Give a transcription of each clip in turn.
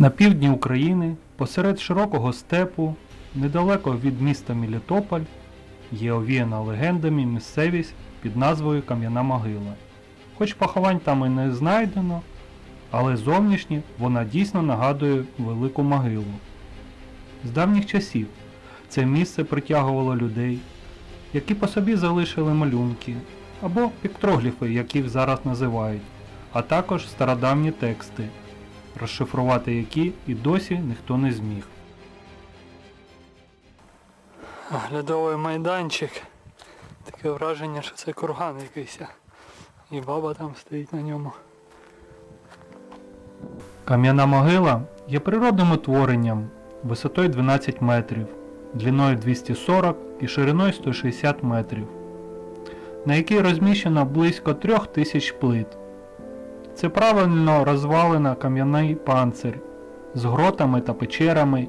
На півдні України, посеред широкого степу, недалеко від міста Мелітополь, є овіяна легендами місцевість під назвою Кам'яна могила. Хоч поховань там і не знайдено, але зовнішні вона дійсно нагадує велику могилу. З давніх часів це місце притягувало людей, які по собі залишили малюнки або піктрогліфи, як їх зараз називають, а також стародавні тексти, розшифрувати які і досі ніхто не зміг. Оглядовий майданчик. Таке враження, що це курган якийсь. І баба там стоїть на ньому. Кам'яна могила є природним утворенням висотою 12 метрів, длиною 240 і шириною 160 метрів, на якій розміщено близько 3000 плит. Це правильно розвалена кам'яний панцир з гротами та печерами,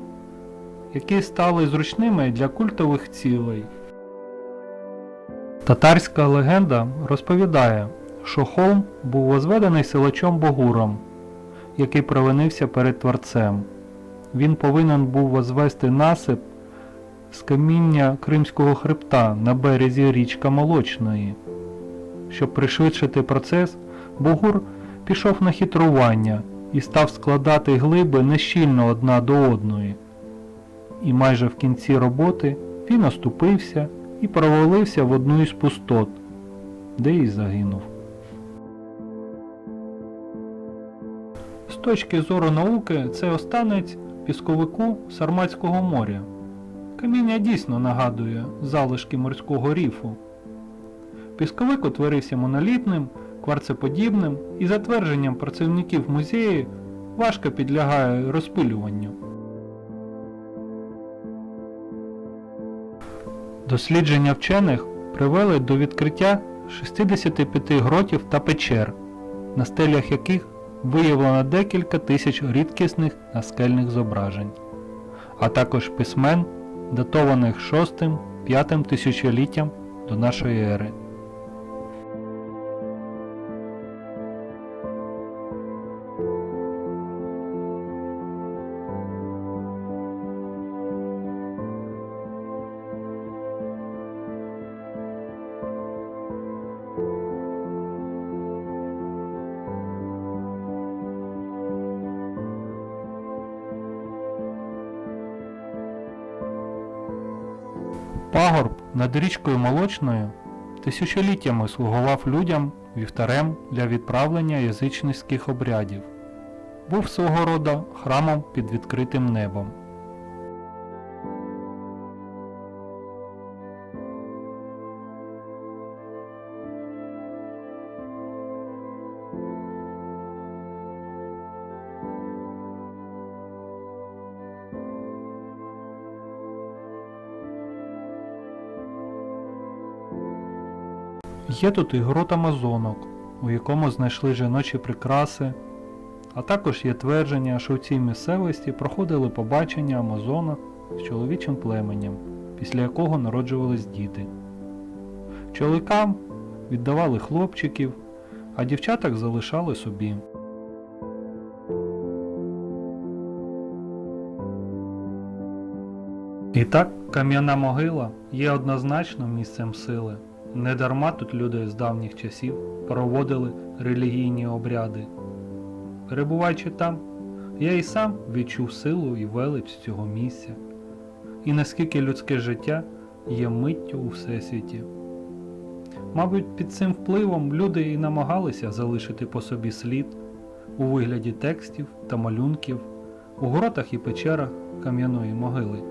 які стали зручними для культових цілей. Татарська легенда розповідає, що холм був возведений силачом Богуром, який провинився перед Творцем. Він повинен був возвести насип з каміння Кримського хребта на березі річка Молочної. Щоб пришвидшити процес, Богур пішов на хитрування і став складати глиби нещільно одна до одної. І майже в кінці роботи він оступився і провалився в одну із пустот, де й загинув. З точки зору науки це останець пісковику Сарматського моря. Каміння дійсно нагадує залишки морського ріфу. Пісковик утворився монолітним, кварцеподібним і за твердженням працівників музею важко підлягає розпилюванню. Дослідження вчених привели до відкриття 65 гротів та печер, на стелях яких виявлено декілька тисяч рідкісних наскельних зображень, а також письмен, датованих 6-5 тисячоліттям до нашої ери. Пагорб над річкою Молочною тисячоліттями слугував людям вівтарем для відправлення язичницьких обрядів. Був свого роду храмом під відкритим небом. Є тут і грот Амазонок, у якому знайшли жіночі прикраси, а також є твердження, що в цій місцевості проходили побачення Амазонок з чоловічим племенем, після якого народжувались діти. Чоловікам віддавали хлопчиків, а дівчаток залишали собі. І так, кам'яна могила є однозначно місцем сили. Недарма тут люди з давніх часів проводили релігійні обряди. Перебуваючи там, я і сам відчув силу і велич цього місця, і наскільки людське життя є миттю у всесвіті. Мабуть, під цим впливом люди і намагалися залишити по собі слід у вигляді текстів та малюнків у гротах і печерах кам'яної могили.